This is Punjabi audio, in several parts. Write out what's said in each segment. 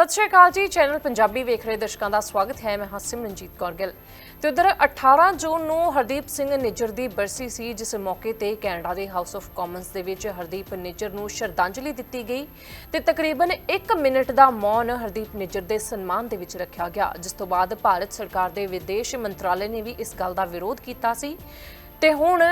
ਸਤਿ ਸ਼੍ਰੀ ਅਕਾਲ ਜੀ, ਚੈਨਲ ਪੰਜਾਬੀ ਵੇਖ ਰਹੇ ਦਰਸ਼ਕਾਂ ਦਾ ਸਵਾਗਤ ਹੈ। ਮੈਂ ਹਾਂ ਸਿਮਰਨਜੀਤ ਕੌਰ ਗਿੱਲ। ਤੇ ਉਧਰ 18 ਜੂਨ ਨੂੰ ਹਰਦੀਪ ਸਿੰਘ ਨਿੱਜਰ ਦੀ ਬਰਸੀ ਸੀ, ਜਿਸ ਮੌਕੇ ਤੇ ਕੈਨੇਡਾ ਦੇ ਹਾਊਸ ਆਫ ਕਾਮਨਸ ਦੇ ਵਿੱਚ ਹਰਦੀਪ ਨਿੱਜਰ ਨੂੰ ਸ਼ਰਧਾਂਜਲੀ ਦਿੱਤੀ ਗਈ ਤੇ ਤਕਰੀਬਨ 1 ਮਿੰਟ ਦਾ ਮੌਨ ਹਰਦੀਪ ਨਿੱਜਰ ਦੇ ਸਨਮਾਨ ਦੇ ਵਿੱਚ ਰੱਖਿਆ ਗਿਆ, ਜਿਸ ਤੋਂ ਬਾਅਦ ਭਾਰਤ ਸਰਕਾਰ ਦੇ ਵਿਦੇਸ਼ ਮੰਤਰਾਲੇ ਨੇ ਵੀ ਇਸ ਗੱਲ ਦਾ ਵਿਰੋਧ ਕੀਤਾ ਸੀ। ਤੇ ਹੁਣ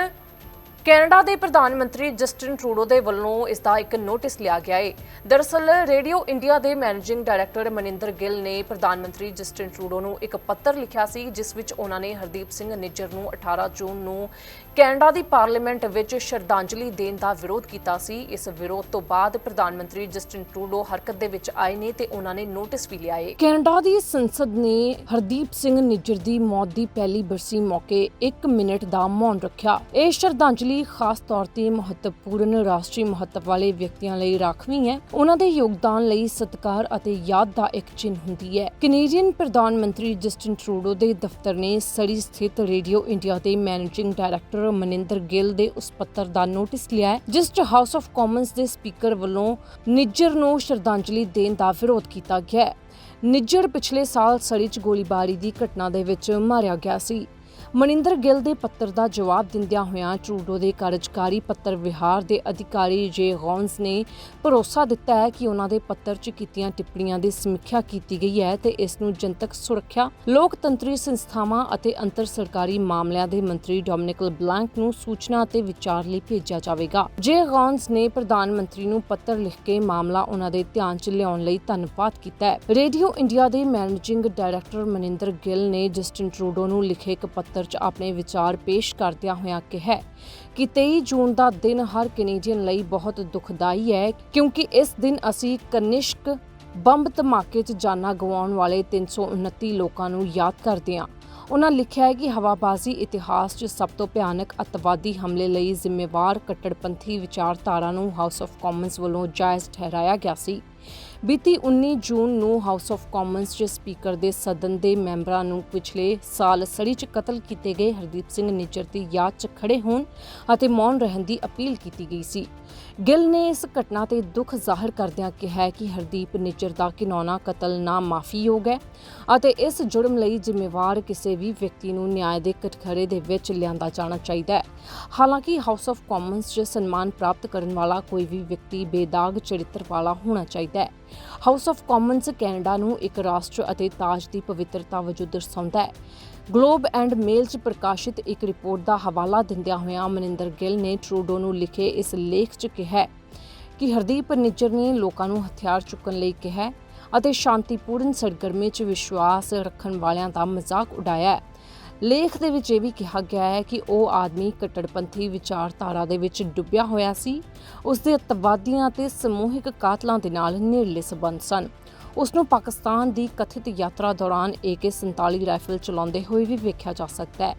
ਕੈਨੇਡਾ ਦੇ ਪ੍ਰਧਾਨ ਮੰਤਰੀ ਜਸਟਿਨ ਟਰੂਡੋ ਦੇ ਵੱਲੋਂ ਇਸ ਦਾ ਇੱਕ ਨੋਟਿਸ ਲਿਆ ਗਿਆ ਹੈ ਦਰਅਸਲ, ਰੇਡੀਓ ਇੰਡੀਆ ਦੇ ਮੈਨੇਜਿੰਗ ਡਾਇਰੈਕਟਰ ਮਨਿੰਦਰ ਗਿੱਲ ਨੇ ਪ੍ਰਧਾਨ ਮੰਤਰੀ ਜਸਟਿਨ ਟਰੂਡੋ ਨੂੰ ਇੱਕ ਪੱਤਰ ਲਿਖਿਆ ਸੀ, ਜਿਸ ਵਿੱਚ ਉਹਨਾਂ ਨੇ ਹਰਦੀਪ ਸਿੰਘ ਨਿੱਜਰ ਨੂੰ 18 ਜੂਨ ਨੂੰ ਕੈਨੇਡਾ ਦੀ ਪਾਰਲੀਮੈਂਟ ਵਿੱਚ ਸ਼ਰਧਾਂਜਲੀ ਦੇਣ ਦਾ ਵਿਰੋਧ ਕੀਤਾ ਸੀ। ਇਸ ਵਿਰੋਧ ਤੋਂ ਬਾਅਦ ਪ੍ਰਧਾਨ ਮੰਤਰੀ ਜਸਟਿਨ ਟਰੂਡੋ ਹਰਕਤ ਦੇ ਵਿੱਚ ਆਏ ਨੇ ਤੇ ਉਹਨਾਂ ਨੇ ਨੋਟਿਸ ਵੀ ਲਿਆ ਹੈ ਕੈਨੇਡਾ ਦੀ ਸੰਸਦ ਨੇ ਹਰਦੀਪ ਸਿੰਘ ਨਿੱਜਰ ਦੀ ਮੌਤ ਦੀ ਪਹਿਲੀ ਬਰਸੀ ਮੌਕੇ 1 ਮਿੰਟ ਦਾ ਮੌਨ ਰੱਖਿਆ। ਇਹ ਸ਼ਰਧਾਂਜਲੀ ਖਾਸ ਤੌਰ ਤੇ ਮਹੱਤਵਪੂਰਨ ਰਾਸ਼ਟਰੀ ਮਹੱਤਵ ਵਾਲੇ ਵਿਅਕਤੀਆਂ ਲਈ ਰਾਖਵੀਂ ਹੈ। ਉਹਨਾਂ ਦੇ ਯੋਗਦਾਨ ਲਈ ਸਤਿਕਾਰ ਅਤੇ ਯਾਦ ਦਾ ਇੱਕ ਚਿੰਨ੍ਹ ਹੁੰਦੀ ਹੈ। ਕੈਨੇਡੀਅਨ ਪ੍ਰਧਾਨ ਮੰਤਰੀ ਜਸਟਿਨ ਟਰੂਡੋ ਦੇ ਦਫ਼ਤਰ ਨੇ ਸੜੀ ਸਥਿਤ ਰੇਡੀਓ ਇੰਡੀਆ ਦੇ ਮੈਨੇਜਿੰਗ ਡਾਇਰੈਕਟਰ ਮਨਿੰਦਰ ਗਿੱਲ ਦੇ ਉਸ ਪੱਤਰ ਦਾ ਨੋਟਿਸ ਲਿਆ ਹੈ, ਜਿਸ 'ਚ ਹਾਊਸ ਆਫ ਕਾਮਨਸ ਦੇ ਸਪੀਕਰ ਵੱਲੋਂ ਨਿੱਜਰ ਨੂੰ ਸ਼ਰਧਾਂਜਲੀ ਦੇਣ ਦਾ ਵਿਰੋਧ ਕੀਤਾ ਗਿਆ ਹੈ। ਨਿੱਜਰ ਪਿਛਲੇ ਸਾਲ ਸੜੀ 'ਚ ਗੋਲੀਬਾਰੀ ਦੀ ਘਟਨਾ ਦੇ ਵਿੱਚ ਮਾਰਿਆ ਗਿਆ ਸੀ। ਮਨਿੰਦਰ ਗਿੱਲ ਦੇ ਪੱਤਰ ਦਾ ਜਵਾਬ ਦਿੰਦਿਆਂ ਹੋਇਆਂ ਟਰੂਡੋ ਦੇ ਕਾਰਜਕਾਰੀ ਪੱਤਰ ਵਿਹਾਰ ਦੇ ਅਧਿਕਾਰੀ ਜੇ ਗੌਨਸ ਨੇ ਭਰੋਸਾ ਦਿੱਤਾ ਹੈ ਕਿ ਉਹਨਾਂ ਦੇ ਪੱਤਰ 'ਚ ਕੀਤੀਆਂ ਟਿੱਪਣੀਆਂ ਦੀ ਸਮੀਖਿਆ ਕੀਤੀ ਗਈ ਹੈ ਤੇ ਇਸ ਨੂੰ ਜਨਤਕ ਸੁਰੱਖਿਆ, ਲੋਕਤੰਤਰੀ ਸੰਸਥਾਵਾਂ ਅਤੇ ਅੰਤਰ ਸਰਕਾਰੀ ਮਾਮਲਿਆਂ ਦੇ ਮੰਤਰੀ ਡੋਮਿਨਿਕ ਬਲੈਂਕ ਨੂੰ ਸੂਚਨਾ ਅਤੇ ਵਿਚਾਰ ਲਈ ਭੇਜਿਆ ਜਾਵੇਗਾ। ਜੇ ਗੌਨਸ ਨੇ ਪ੍ਰਧਾਨ ਮੰਤਰੀ ਨੂੰ ਪੱਤਰ ਲਿਖ ਕੇ ਮਾਮਲਾ ਉਹਨਾਂ ਦੇ ਧਿਆਨ 'ਚ ਲਿਆਉਣ ਲਈ ਧੰਨਵਾਦ ਕੀਤਾ ਹੈ। ਰੇਡੀਓ ਇੰਡੀਆ ਦੇ ਮੈਨੇਜਿੰਗ ਡਾਇਰੈਕਟਰ ਮਨਿੰਦਰ ਗਿੱਲ ਨੇ ਜਸਟਿਨ ਟਰੂਡੋ ਨੂੰ ਲਿਖੇ ਇੱਕ ਪੱਤਰ 'ਚ ਆਪਣੇ ਵਿਚਾਰ ਪੇਸ਼ ਕਰਦਿਆਂ ਹੋਇਆਂ ਕਿਹਾ ਕਿ 23 ਜੂਨ ਦਾ ਦਿਨ ਹਰ ਕੈਨੇਡੀਅਨ ਲਈ ਬਹੁਤ ਦੁਖਦਾਈ ਹੈ, ਕਿਉਂਕਿ ਇਸ ਦਿਨ ਅਸੀਂ ਕਨਿਸ਼ਕ ਬੰਬ ਧਮਾਕੇ 'ਚ ਜਾਨਾਂ ਗਵਾਉਣ ਵਾਲੇ 329 ਲੋਕਾਂ ਨੂੰ ਯਾਦ ਕਰਦੇ ਹਾਂ। ਉਹਨਾਂ ਲਿਖਿਆ ਹੈ ਕਿ ਹਵਾਬਾਜ਼ੀ ਇਤਿਹਾਸ 'ਚ ਸਭ ਤੋਂ ਭਿਆਨਕ ਅਤਵਾਦੀ ਹਮਲੇ ਲਈ ਜ਼ਿੰਮੇਵਾਰ ਕੱਟੜਪੰਥੀ ਵਿਚਾਰਧਾਰਾ ਨੂੰ ਹਾਊਸ ਆਫ ਕਾਮਨਸ ਵੱਲੋਂ ਜਾਇਜ਼ ਠਹਿਰਾਇਆ ਗਿਆ ਸੀ। ਬੀਤੀ 19 ਜੂਨ ਨੂੰ ਹਾਊਸ ਆਫ ਕਾਮਨਸ 'ਚ ਸਪੀਕਰ ਦੇ ਸਦਨ ਦੇ ਮੈਂਬਰਾਂ ਨੂੰ ਪਿਛਲੇ ਸਾਲ ਸੜੀ 'ਚ ਕਤਲ ਕੀਤੇ ਗਏ ਹਰਦੀਪ ਸਿੰਘ ਨਿੱਜਰ ਦੀ ਯਾਦ 'ਚ ਖੜੇ ਹੋਣ ਅਤੇ ਮੌਨ ਰਹਿਣ ਦੀ ਅਪੀਲ ਕੀਤੀ ਗਈ ਸੀ। ਗਿੱਲ ਨੇ ਇਸ ਘਟਨਾ ਤੇ ਦੁੱਖ ਜ਼ਾਹਰ ਕਰਦਿਆਂ ਕਿਹਾ ਕਿ ਹਰਦੀਪ ਨਿੱਜਰ ਦਾ ਘਿਨੌਣਾ ਕਤਲ ਨਾ ਮਾਫੀਯੋਗ ਹੈ ਅਤੇ ਇਸ ਜੁਰਮ ਲਈ ਜ਼ਿੰਮੇਵਾਰ ਕਿਸੇ ਵੀ ਵਿਅਕਤੀ ਨੂੰ ਨਿਆਂ ਦੇ ਕਟਖਰੇ ਦੇ ਵਿੱਚ ਲਿਆਂਦਾ ਜਾਣਾ ਚਾਹੀਦਾ ਹੈ। ਹਾਲਾਂਕਿ ਹਾਊਸ ਆਫ ਕਾਮਨਸ 'ਚ ਸਨਮਾਨ ਪ੍ਰਾਪਤ ਕਰਨ ਵਾਲਾ ਕੋਈ ਵੀ ਵਿਅਕਤੀ ਬੇਦਾਗ ਚਰਿੱਤਰ ਵਾਲਾ ਹੋਣਾ ਚਾਹੀਦਾ ਹੈ। ਹਾਊਸ ਆਫ ਕਾਮਨਸ ਕੈਨੇਡਾ ਨੂੰ ਇੱਕ ਰਾਸ਼ਟਰ ਅਤੇ ਤਾਜ ਦੀ ਪਵਿੱਤਰਤਾ ਵਜੋਂ ਦਰਸਾਉਂਦਾ ਹੈ। ਗਲੋਬ ਐਂਡ ਮੇਲ 'ਚ ਪ੍ਰਕਾਸ਼ਿਤ ਇੱਕ ਰਿਪੋਰਟ ਦਾ ਹਵਾਲਾ ਦਿੰਦਿਆਂ ਹੋਇਆਂ ਮਨਿੰਦਰ ਗਿੱਲ ਨੇ ਟਰੂਡੋ ਨੂੰ ਲਿਖੇ ਇਸ ਲੇਖ 'ਚ ਕਿਹਾ ਕਿ ਹਰਦੀਪ ਨਿੱਜਰ ਨੇ ਲੋਕਾਂ ਨੂੰ ਹਥਿਆਰ ਚੁੱਕਣ ਲਈ ਕਿਹਾ ਅਤੇ ਸ਼ਾਂਤੀਪੂਰਨ ਸਰਗਰਮੀ 'ਚ ਵਿਸ਼ਵਾਸ ਰੱਖਣ ਵਾਲਿਆਂ ਦਾ ਮਜ਼ਾਕ ਉਡਾਇਆ ਹੈ। ਲੇਖ ਦੇ ਵਿੱਚ ਇਹ ਵੀ ਕਿਹਾ ਗਿਆ ਹੈ ਕਿ ਉਹ ਆਦਮੀ ਕੱਟੜਪੰਥੀ ਵਿਚਾਰਧਾਰਾ ਦੇ ਵਿੱਚ ਡੁੱਬਿਆ ਹੋਇਆ ਸੀ। ਉਸ ਦੇ ਅਤਵਾਦੀਆਂ ਤੇ ਸਮੂਹਿਕ ਕਾਤਲਾਂ ਦੇ ਨਾਲ ਨੇੜਲੇ ਸਬੰਧ ਸਨ। ਉਸ ਨੂੰ ਪਾਕਿਸਤਾਨ ਦੀ ਕਥਿਤ ਯਾਤਰਾ ਦੌਰਾਨ AK47 ਰਾਈਫਲ ਚਲਾਉਂਦੇ ਹੋਏ ਵੀ ਵੇਖਿਆ ਜਾ ਸਕਦਾ ਹੈ।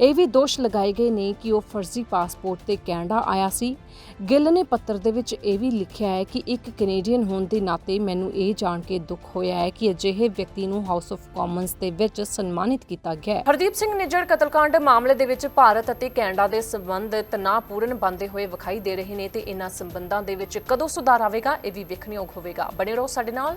ਇਹ ਵੀ ਦੋਸ਼ ਲਗਾਏ ਗਏ ਨੇ ਕਿ ਉਹ ਫਰਜ਼ੀ ਪਾਸਪੋਰਟ ਤੇ ਕੈਨੇਡਾ ਆਇਆ ਸੀ। ਗਿੱਲ ਨੇ ਪੱਤਰ ਦੇ ਵਿੱਚ ਇਹ ਵੀ ਲਿਖਿਆ ਹੈ ਕਿ ਇੱਕ ਕੈਨੇਡੀਅਨ ਹੋਣ ਦੇ ਨਾਤੇ ਮੈਨੂੰ ਇਹ ਜਾਣ ਕੇ ਦੁੱਖ ਹੋਇਆ ਹੈ ਕਿ ਅਜਿਹੇ ਵਿਅਕਤੀ ਨੂੰ ਹਾਊਸ ਆਫ ਕਾਮਨਸ ਦੇ ਵਿੱਚ ਸਨਮਾਨਿਤ ਕੀਤਾ ਗਿਆ ਹੈ। ਹਰਦੀਪ ਸਿੰਘ ਨਿੱਜਰ ਕਤਲकांड ਮਾਮਲੇ ਦੇ ਵਿੱਚ ਭਾਰਤ ਅਤੇ ਕੈਨੇਡਾ ਦੇ ਸਬੰਧ ਤਣਾਅਪੂਰਨ ਬਣਦੇ ਹੋਏ ਵਿਖਾਈ ਦੇ ਰਹੇ ਨੇ ਤੇ ਇਹਨਾਂ ਸੰਬੰਧਾਂ ਦੇ ਵਿੱਚ ਕਦੋਂ ਸੁਧਾਰ ਆਵੇਗਾ, ਇਹ ਵੀ ਵੇਖਣਯੋਗ ਹੋਵੇਗਾ। ਬਣੇ ਰਹੋ ਸਾਡੇ ਨਾਲ